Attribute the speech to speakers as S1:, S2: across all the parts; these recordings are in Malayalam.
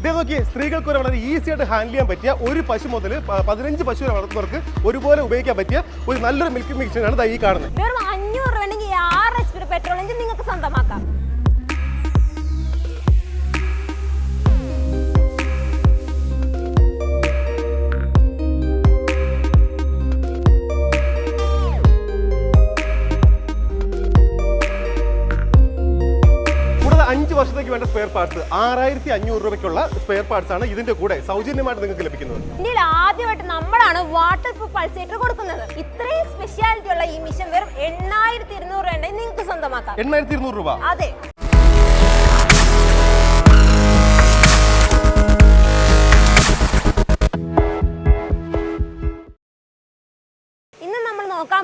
S1: ഇതേ നോക്കി സ്ത്രീകൾക്ക് വരെ വളരെ ഈസി ആയിട്ട് ഹാൻഡിൽ ചെയ്യാൻ പറ്റിയ ഒരു പശു മുതൽ പതിനഞ്ച് പശു വരെ വളർത്തുന്നവർക്ക് ഒരുപോലെ ഉപയോഗിക്കാൻ പറ്റിയ ഒരു നല്ലൊരു മിൽക്ക് മിക്സിനാണ് ഈ കാണുന്നത്.
S2: വെറും അഞ്ഞൂറ് പെട്രോൾ എഞ്ചിൻ നിങ്ങൾക്ക് സ്വന്തമാക്കാം.
S1: അഞ്ച് വർഷത്തേക്ക് വേണ്ട സ്പെയർ പാർട്സ് ആറായിരത്തി അഞ്ഞൂറ് രൂപയ്ക്കുള്ള സ്പെയർ പാർട്സ് ആണ് ഇതിന്റെ കൂടെ സൗജന്യമായിട്ട് നിങ്ങൾക്ക് ലഭിക്കുന്നത്.
S2: ഇന്ത്യയിൽ ആദ്യമായിട്ട് നമ്മളാണ് വാട്ടർ പ്രൂഫ് പൾസേറ്റർ കൊടുക്കുന്നത്. ഇത്രയും സ്പെഷ്യാലിറ്റി ഉള്ള ഈ മിഷൻ വെറും എണ്ണായിരത്തി ഇരുന്നൂറ് രൂപ നിങ്ങൾക്ക് സ്വന്തമാക്കാം.
S1: എണ്ണായിരത്തി ഇരുന്നൂറ് രൂപ.
S2: അതെ.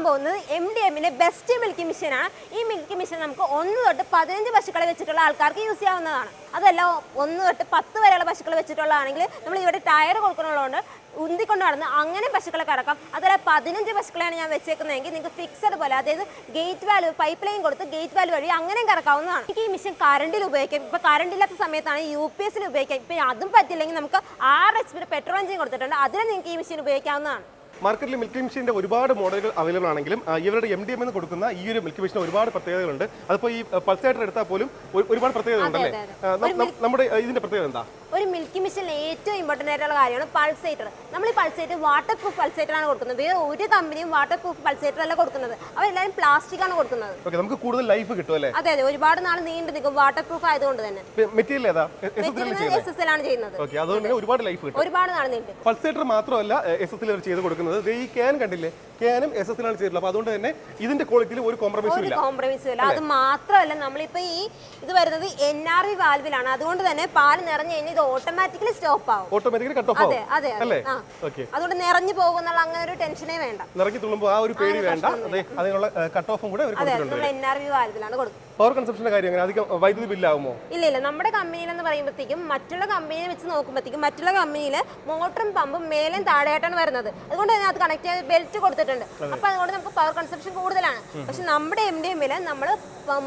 S2: പോകുന്നത് എം ഡി എമ്മിന്റെ ബെസ്റ്റ് മിൽക്ക് മിഷനാണ് ഈ മിൽക്ക് മിഷൻ നമുക്ക് ഒന്ന് തൊട്ട് പതിനഞ്ച് പശുക്കളെ വെച്ചിട്ടുള്ള ആൾക്കാർക്ക് യൂസ് ചെയ്യാവുന്നതാണ്. അതല്ല ഒന്ന് തൊട്ട് പത്ത് വരെയുള്ള പശുക്കളെ വെച്ചിട്ടുള്ളതാണെങ്കിൽ നമ്മൾ ഇവിടെ ടയർ കൊടുക്കുന്നുള്ളതുകൊണ്ട് ഉന്തിക്കൊണ്ട് നടന്ന് അങ്ങനെ പശുക്കളെ കറക്കാം. അതല്ല പതിനഞ്ച് പശുക്കളെയാണ് ഞാൻ വെച്ചേക്കുന്നതെങ്കിൽ നിങ്ങൾക്ക് ഫിക്സഡ് പോലെ അതായത് ഗേറ്റ് വാൽവ് പൈപ്പ് ലൈൻ കൊടുത്ത് ഗേറ്റ് വാൽവ് വഴി അങ്ങനെയും കറക്കാവുന്നതാണ്. എനിക്ക് ഈ മിഷൻ കറണ്ടിൽ ഉപയോഗിക്കാം. ഇപ്പൊ കറണ്ട് ഇല്ലാത്ത സമയത്താണ് യു പി ഉപയോഗിക്കാം. ഇപ്പം അതും പറ്റില്ലെങ്കിൽ നമുക്ക് ആറ് എച്ച് പെട്രോൾ എഞ്ചിൻ കൊടുത്തിട്ടുണ്ട്. അതിന് നിങ്ങൾക്ക് ഈ മെഷീൻ ഉപയോഗിക്കാവുന്നതാണ്.
S1: മാർക്കറ്റിൽ മിൽക്ക് മെഷീന്റെ ഒരുപാട് മോഡലുകൾ അവൈലബിൾ ആണെങ്കിലും ഇവരുടെ എം ഡി എം എന്ന് കൊടുക്കുന്ന ഈ ഒരു മിൽക്ക് മെഷീൻ ഒരുപാട് പ്രത്യേകതകളുണ്ട്. അതിപ്പോൾ ഈ പൾസായിട്ട് എടുത്താൽ പോലും ഒരുപാട് പ്രത്യേകതകളുണ്ട് ഉണ്ടല്ലേ?
S2: അതെ, അതെ.
S1: ആ, നം- നം- നമ്മുടെ ഇതിന്റെ പ്രത്യേകത എന്താ?
S2: ഒരു മിൽക്കി മെഷീനിൽ ഏറ്റവും ഇമ്പോർട്ടന്റ് ആയിട്ടുള്ള കാര്യമാണ് പൾസേറ്റർ നമ്മൾ ഈ പൾസേറ്റർ വാട്ടർ പ്രൂഫ് പൾസേറ്റർ ആണ് കൊടുക്കുന്നത്. വേറെ ഒരു കമ്പനിയും വാട്ടർ പ്രൂഫ് പൾസേറ്റർ അല്ല കൊടുക്കുന്നത്. അവരെല്ലാവരും പ്ലാസ്റ്റിക് ആണ് കൊടുക്കുന്നത്.
S1: ഓക്കെ നമുക്ക് കൂടുതൽ ലൈഫ് കിട്ടും അല്ലേ?
S2: അതെ അതെ. ഒരുപാട് നാൾ നീണ്ടു നിൽക്കും. വാട്ടർ പ്രൂഫ് ആയതുകൊണ്ട് തന്നെ.
S1: മെറ്റീരിയൽ ഏതാ? എസ് എസ്
S2: എൽ ആണ് ചെയ്യുന്നത്.
S1: ഓക്കെ അതുകൊണ്ട് ഒരുപാട് ലൈഫ് കിട്ടും.
S2: ഒരുപാട് നാൾ നീണ്ടു
S1: പൾസേറ്റർ മാത്രമല്ല എസ് എസ് എൽ ചെയ്ത് കൊടുക്കുന്നത്. ദേ ഈ ക്യാൻ കണ്ടില്ലേ? ക്യാനും എസ് എസ് ആണ് ചെയ്തിട്ടുള്ളത്. അപ്പോൾ അതുകൊണ്ട് തന്നെ ഇതിന്റെ ക്വാളിറ്റിയിൽ ഒരു കോംപ്രമൈസും ഇല്ല.
S2: കോംപ്രമൈസും ഇല്ല. അത്. മാത്രമല്ല നമ്മളിപ്പോ ഈ ഇത് വരുന്നത് എൻ ആർ വി വാൽവിലാണ് അതുകൊണ്ട് തന്നെ പാൽ നിറഞ്ഞു കഴിഞ്ഞാൽ ഇത് ഓട്ടോമാറ്റിക്കലി സ്റ്റോപ്പ് ആവും.
S1: ഓട്ടോമാറ്റിക്കലി കട്ട് ഓഫ്
S2: അതെ
S1: ആവും.
S2: അതെ അതെ അല്ലേ?
S1: ഓക്കെ
S2: അതുകൊണ്ട് നിറഞ്ഞു പോകുന്നുള്ള അങ്ങനെ ഒരു ടെൻഷനേ വേണ്ട.
S1: നിറക്കി തുള്ളുമ്പോൾ ആ ഒരു പേടി വേണ്ട. അതെ അതിനുള്ള കട്ട് ഓഫും കൂടെ അവർ കൊടുത്തിട്ടുണ്ട്.
S2: നമ്മൾ എൻ ആർ വി വാൽവിലാണ് കൊടുക്കുന്നത്.
S1: പവർ കൺസപ്ഷന്റെ കാര്യം അങ്ങനെ അധികം വൈദ്യുതി ബില്ലാവുമോ?
S2: ഇല്ല ഇല്ല. നമ്മുടെ കമ്പനിയിൽ എന്ന് പറയുമ്പോഴത്തേക്കും മറ്റുള്ള കമ്പനിയെ വെച്ച് നോക്കുമ്പോഴത്തേക്കും മറ്റുള്ള കമ്പനിയിൽ മോട്ടറും പമ്പും മേലും താഴെയായിട്ടാണ് വരുന്നത്. അതുകൊണ്ട് തന്നെ അത് കണക്ട് ചെയ്ത് ബെൽറ്റ് കൊടുത്തിട്ടുണ്ട്. അപ്പൊ അതുകൊണ്ട് നമുക്ക് പവർ കൺസപ്ഷൻ കൂടുതലാണ്. പക്ഷെ നമ്മുടെ എം ഡി എമ്മിൽ നമ്മൾ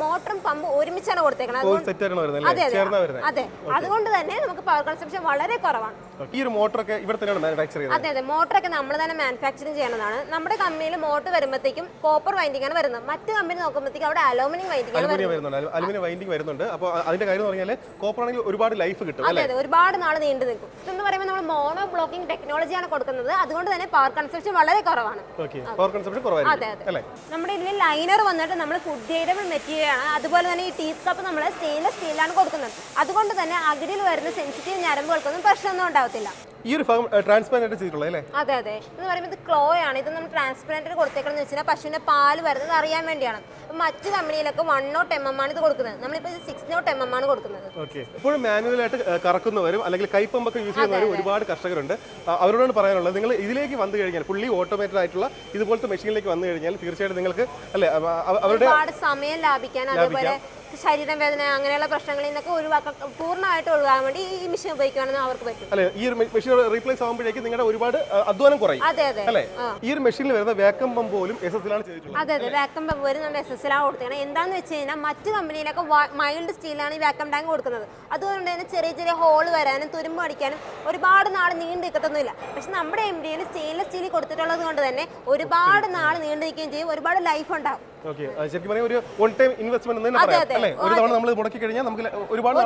S2: മോട്ടറും പമ്പും ഒരുമിച്ചാണ് കൊടുത്തേക്കുന്നത് അതെ അതെ. അതെ. അതുകൊണ്ട് തന്നെ നമുക്ക് പവർ കൺസപ്ഷൻ വളരെ കുറവാണ്.
S1: ഈ ഒരു മോട്ടറൊക്കെ ഇവിടെ തന്നെയാണ് മാനുഫാക്ചർ ചെയ്യുന്നത്.
S2: അതെ അതെ. മോട്ടറൊക്കെ നമ്മൾ തന്നെ മാനുഫാക്ചറിങ് ചെയ്യുന്നതാണ് നമ്മുടെ കമ്പനിയിൽ മോട്ടർ വരുമ്പോഴത്തേക്കും കോപ്പർ വൈൻഡിംഗ് ആണ് വരുന്നത്. മറ്റു കമ്പനി നോക്കുമ്പോഴത്തേക്കും അവിടെ അലൂമിനിയം വൈൻഡിംഗ് ആണ് വരുന്നത്.
S1: വരുന്നുണ്ട്. അലുമിനിയം വൈൻഡിംഗ് വരുന്നുണ്ട്. അപ്പോൾ അതിന്റെ കാര്യം പറഞ്ഞാൽ കോപ്പർ ആണെങ്കിൽ ഒരുപാട് ലൈഫ് കിട്ടും
S2: അതെ അതെ. ഒരുപാട് നാൾ നീണ്ടു നിൽക്കും. ഇതെന്ന് പറയുമ്പോൾ നമ്മൾ മോണോ ബ്ലോക്കിംഗ് ടെക്നോളജിയാണ് കൊടുക്കുന്നത്. അതുകൊണ്ട് തന്നെ പവർ കൺസപ്ഷൻ വളരെ കുറവാണ്. നമ്മുടെ ഇതിൽ ലൈനർ വന്നിട്ട് നമ്മൾ ഫുഡ് ഗ്രേഡബിൾ മെറ്റീരിയൽ ആണ്. അതുപോലെ തന്നെ ഈ ടീ കപ്പ് നമ്മൾ സ്റ്റെയിൻലെസ് സ്റ്റീലാണ് കൊടുക്കുന്നത്. അതുകൊണ്ട് തന്നെ അകിടിൽ വരുന്ന സെൻസിറ്റീവ് ഞരമ്പുകൾക്കൊന്നും പ്രശ്നമൊന്നും ഉണ്ടാവത്തില്ല.
S1: ഈ ഒരു ഭാഗം ട്രാൻസ്പാരന്റ് ആയിട്ട് ചെയ്തിട്ടുള്ളത്
S2: അതെ അതെ. എന്ന് പറയുമ്പോൾ ഇത് ക്ലോ ആണ്. ഇത് നമ്മൾ ട്രാൻസ്പെറന്റ് കൊടുത്തേക്കണമെന്ന് വെച്ചാൽ പശുവിന്റെ പാൽ വരുന്നത് അറിയാൻ വേണ്ടിയാണ്. അപ്പം മറ്റു കമ്പനിയിലൊക്കെ വൺ നോട്ട് എം എം ആണ് ഇത് കൊടുക്കുന്നത്. നമ്മളിപ്പോൾ സിക്സ് നോട്ട് എം എം ആണ് കൊടുക്കുന്നത്.
S1: ഓക്കെ ഇപ്പോഴും മാനുവലായിട്ട് കറക്കുന്നവരും അല്ലെങ്കിൽ കൈപ്പമ്പൊക്കെ യൂസ് ചെയ്യുന്നവരും ഒരുപാട് കർഷകരുണ്ട്. അവരോടാണ് പറയാനുള്ളത്. നിങ്ങൾ ഇതിലേക്ക് വന്നു കഴിഞ്ഞാൽ ഫുള്ളി ഓട്ടോമേറ്റഡ് ആയിട്ടുള്ള ഇതുപോലത്തെ മെഷീനിലേക്ക് വന്നു കഴിഞ്ഞാൽ തീർച്ചയായിട്ടും നിങ്ങൾക്ക് അല്ലെ അവ- അവ- അവരുടെ
S2: ഒരുപാട് സമയം ലാഭിക്കാൻ അതേപോലെ ശരീരം വേദന അങ്ങനെയുള്ള പ്രശ്നങ്ങളിൽ നിന്നൊക്കെ ഒഴിവാക്കാൻ പൂർണമായിട്ട് ഒഴിവാക്കാൻ വേണ്ടി ഈ മെഷീൻ ഉപയോഗിക്കുകയാണെന്ന് അവർക്ക് പറ്റും.
S1: അല്ലെ ഈ ഒരു മെഷീൻ റീപ്ലേസ് ആകുമ്പോഴേക്കും നിങ്ങളുടെ ഒരുപാട് അധ്വാനം കുറയും.
S2: അതെ അതെ.
S1: അല്ലേ? ഈ ഒരു മെഷീനിൽ വരുന്ന വേക്കം പമ്പ് പോലും എസ് എസ് ലാണ് ചെയ്തിട്ടുള്ളത്.
S2: അതെ അതെ. വേക്കം പമ്പ് വരും നമ്മുടെ എസ് എൽ കൊടുത്തേക്കണം എന്താന്ന് വെച്ച് കഴിഞ്ഞാൽ മറ്റു കമ്പനിയിലൊക്കെ മൈൽഡ് സ്റ്റീലാണ് ഈ വാക്കം ടാങ്ക് കൊടുക്കുന്നത്. അതുകൊണ്ട് തന്നെ ചെറിയ ചെറിയ ഹോൾ വരാനും തുരുമ്പ് അടിക്കാനും ഒരുപാട് നാൾ നീണ്ടു നിൽക്കത്തൊന്നുമില്ല പക്ഷെ നമ്മുടെ എം ഡിയിൽ സ്റ്റെയിൻലെസ് സ്റ്റീൽ കൊടുത്തിട്ടുള്ളത് കൊണ്ട് തന്നെ ഒരുപാട് നാൾ നീണ്ടു നിൽക്കുകയും ചെയ്യും. ഒരുപാട് ലൈഫ് ഉണ്ടാവും.
S1: ഓക്കെ ശരിക്കും പറഞ്ഞാൽ ഒരു വൺ ടൈം ഇൻവെസ്റ്റ്മെന്റ് എന്ന് തന്നെ പറയാം അല്ലേ? ഒരു തവണ നമ്മൾ മുടക്കി കഴിഞ്ഞാൽ നമുക്ക് ഒരുപാട്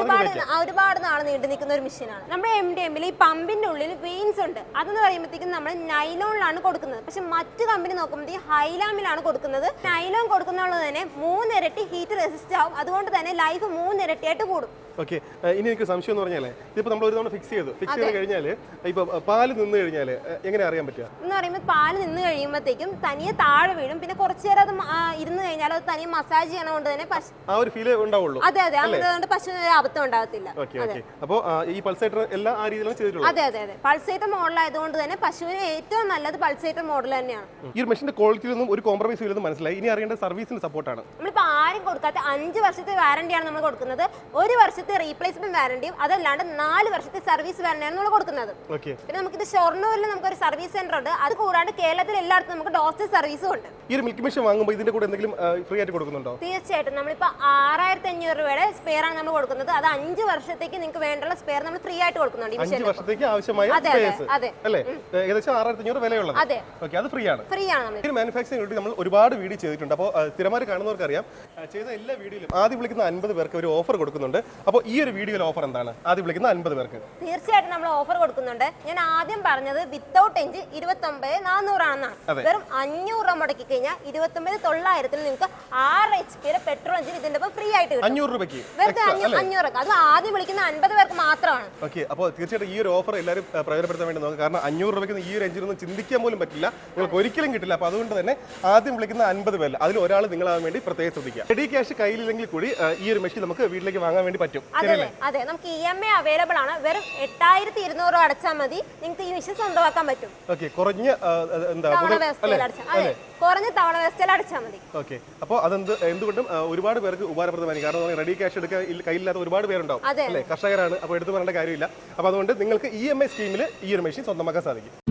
S2: ഒരുപാട് നാൾ നീണ്ടു നിൽക്കുന്ന ഒരു മെഷീനാണ് നമ്മുടെ എം ഡി എമ്മിൽ ഈ പമ്പിന്റെ ഉള്ളിൽ വെയിൻസ് ഉണ്ട്. അതെന്ന് പറയുമ്പോഴത്തേക്കും നമ്മൾ നൈലോണിലാണ് കൊടുക്കുന്നത്. പക്ഷെ മറ്റു കമ്പനി നോക്കുമ്പോഴത്തേക്കും ഹൈലാമിലാണ് കൊടുക്കുന്നത്. നൈലോൺ കൊടുക്കുന്നുള്ളത് തന്നെ മൂന്നിരട്ടി ഹീറ്റ് റെസിസ്റ്റ് ആവും. അതുകൊണ്ട് തന്നെ ലൈഫ് മൂന്നിരട്ടിയായിട്ട് കൂടും.
S1: ഓക്കെ ഇനി എനിക്ക് സംശയം എന്ന് പറഞ്ഞാലേ ഇതിപ്പോ നമ്മൾ ഒരു തവണ ഫിക്സ് ചെയ്തു. ഫിക്സ് ചെയ്ത് കഴിഞ്ഞാൽ ഇപ്പൊ പാൽ നിന്ന് കഴിഞ്ഞാൽ എങ്ങനെ അറിയാൻ പറ്റുക?
S2: എന്ന് പറയുമ്പോൾ പാൽ നിന്ന് കഴിയുമ്പോഴത്തേക്കും തനിയെ താഴെ വീഴും. പിന്നെ കുറച്ചു നേരം അത് ഇരുന്ന് കഴിഞ്ഞാൽ അത് തനി മസാജ് ചെയ്യണോണ്ട് തന്നെ
S1: ആ ഒരു ഫീൽ ഉണ്ടാവുള്ളൂ.
S2: അതെ അതെ. അതുകൊണ്ട് പശുവിന് ഒരു അബദ്ധം ഉണ്ടാകത്തില്ല.
S1: Okay okay. അപ്പോൾ ഈ പൾസേറ്റർ എല്ലാം ആ രീതിയിലാണ് ചെയ്തിട്ടുള്ളത്?
S2: അതെ അതെ അതെ. പൾസേറ്റർ മോഡലായതുകൊണ്ട് തന്നെ പശുവിന് ഏറ്റവും നല്ലത് പൾസേറ്റർ മോഡൽ തന്നെയാണ്.
S1: ഈ മെഷീന്റെ ക്വാളിറ്റിയിലൊന്നും ഒരു കോംപ്രമൈസ് ഇല്ലെന്ന് മനസ്സിലായി. ഇനി അറിയേണ്ട സർവീസിന്റെ സപ്പോർട്ടാണ്
S2: നമ്മളിപ്പോൾ ആരും കൊടുക്കാത്ത അഞ്ച് വർഷത്തെ വാറണ്ടിയാണ് നമ്മൾ കൊടുക്കുന്നത്. ഒരു വർഷത്തെ റീപ്ലേസ്മെന്റ് വാറണ്ടിയും അതല്ലാണ്ട് നാല് വർഷത്തെ സർവീസ് വാറണ്ടിയാണ് നമ്മൾ കൊടുക്കുന്നത്. പിന്നെ നമുക്കിത് ഷൊർണൂരിൽ നമുക്കൊരു സർവീസ് സെന്റർ ഉണ്ട്. അത് കൂടാണ്ട് കേരളത്തിൽ എല്ലായിടത്തും നമുക്ക് ഡോസ്റ്റ് സർവീസും ഉണ്ട്.
S1: ഈ ഒരു മിൽക്ക് മെഷീൻ വാങ്ങുമ്പോൾ ഇതിന്റെ കൂടെ എന്തെങ്കിലും ഫ്രീ ആയിട്ട് കൊടുക്കുന്നുണ്ടോ?
S2: തീർച്ചയായിട്ടും. നമ്മളിപ്പോൾ ആറായിരത്തി അഞ്ഞൂറ് രൂപയുടെ സ്പെയർ ആണ് നമ്മൾ കൊടുക്കുന്നത്. അത് അഞ്ച് വർഷത്തേക്ക് നിങ്ങൾക്ക് വേണ്ടുള്ള സ്പെയർ നമ്മൾ ഫ്രീ ആയിട്ട് കൊടുക്കുന്നുണ്ട്
S1: അഞ്ച് വർഷത്തേക്ക് ആവശ്യമായ അല്ലേ? ഏകദേശം ആറായിരത്തി അഞ്ഞൂറ് വിലയുള്ളത്.
S2: അതെ.
S1: ഫ്രീ ആണ്.
S2: ഫ്രീ ആണ്
S1: മാനുഫാക്ചറിംഗ് നമ്മൾ ഒരുപാട് വീഡിയോ ചെയ്തിട്ടുണ്ട്. അപ്പോൾ സ്ഥിരമായി കാണുന്നവർക്ക് അറിയാം ചെയ്ത എല്ലാ വീഡിയോയിലും ആദ്യം വിളിക്കുന്ന അൻപത് പേർക്ക് ഒരു ഓഫർ കൊടുക്കുന്നുണ്ട്. അപ്പോൾ ഈ ഒരു വീഡിയോയിൽ ഓഫർ എന്താണ്? ആദ്യം വിളിക്കുന്ന അൻപത് പേർക്ക്.
S2: തീർച്ചയായിട്ടും നമ്മൾ ഓഫർ കൊടുക്കുന്നുണ്ട്. ഞാൻ ആദ്യം പറഞ്ഞത് വിത്തൗട്ട് എഞ്ച് ഇരുപത്തി ഒമ്പത് നാനൂറാണെന്നാണ്. വെറും അഞ്ഞൂറ് രൂപ മുടക്കി കഴിഞ്ഞാൽ ഇരുപത്തി ഒമ്പത് തൊള്ളായിരത്തിൽ നിങ്ങൾക്ക് ആറ് എച്ച് പിയുടെ പെട്രോൾ എഞ്ചിൻ ഇതിന്റെ ഒപ്പം ഫ്രീ ആയിട്ട് കിട്ടും.
S1: അഞ്ഞൂറ് രൂപയ്ക്ക്
S2: വെറുതെ അഞ്ഞൂ- അഞ്ഞൂറ് അത് ആദ്യം വിളിക്കുന്ന അൻപത് പേർക്ക് മാത്രമാണ്.
S1: ഓക്കെ അപ്പോൾ തീർച്ചയായിട്ടും ഈ ഒരു ഓഫർ എല്ലാവരും പ്രയോജനപ്പെടുത്താൻ വേണ്ടി നോക്കുക കാരണം അഞ്ഞൂറ് രൂപയ്ക്ക് ഈ ഒരു എഞ്ചിനൊന്നും ചിന്തിക്കാൻ പോലും പറ്റില്ല. നിങ്ങൾക്ക് ഒരിക്കലും കിട്ടില്ല. അപ്പോൾ അതുകൊണ്ട് തന്നെ ആദ്യം വിളിക്കുന്ന അൻപത് പേരിൽ അതിൽ ഒരാൾ നിങ്ങളാവാൻ വേണ്ടി പ്രത്യേകം ശ്രദ്ധിക്കുക റെഡി ക്യാഷ് കയ്യിലില്ലെങ്കിൽ കൂടി ഈ ഒരു മെഷീൻ നമുക്ക് വീട്ടിലേക്ക് വാങ്ങാൻ വേണ്ടി പറ്റും.
S2: അതെ നമുക്ക് ഇ എം ഐ അവൈലബിൾ ആണ്. വെറും എട്ടായിരത്തി ഇരുന്നൂറ് രൂപ അടച്ചാൽ മതി. നിങ്ങൾക്ക് ഈ മെഷീൻ സ്വന്തമാക്കാൻ പറ്റും.
S1: ഓക്കെ കുറഞ്ഞ എന്താ
S2: കുറഞ്ഞ തവണ വ്യവസ്ഥയിൽ അടച്ചാൽ മതി.
S1: ഓക്കെ അപ്പോൾ അതെന്ത് എന്തുകൊണ്ടും ഒരുപാട് പേർക്ക് ഉപകാരപ്രദമായി കാരണം റെഡി ക്യാഷ് എടുക്കാൻ കയ്യില്ലാത്ത കയ്യിലില്ലാത്ത ഒരുപാട് പേരുണ്ടാവും. അല്ലേ? കർഷകരാണ്. അപ്പോൾ എടുത്തു പറയേണ്ട കാര്യമില്ല. അപ്പോൾ അതുകൊണ്ട് നിങ്ങൾക്ക് ഇ എം ഐ സ്കീമിൽ ഈ ഒരു മെഷീൻ സ്വന്തമാക്കാൻ സാധിക്കും.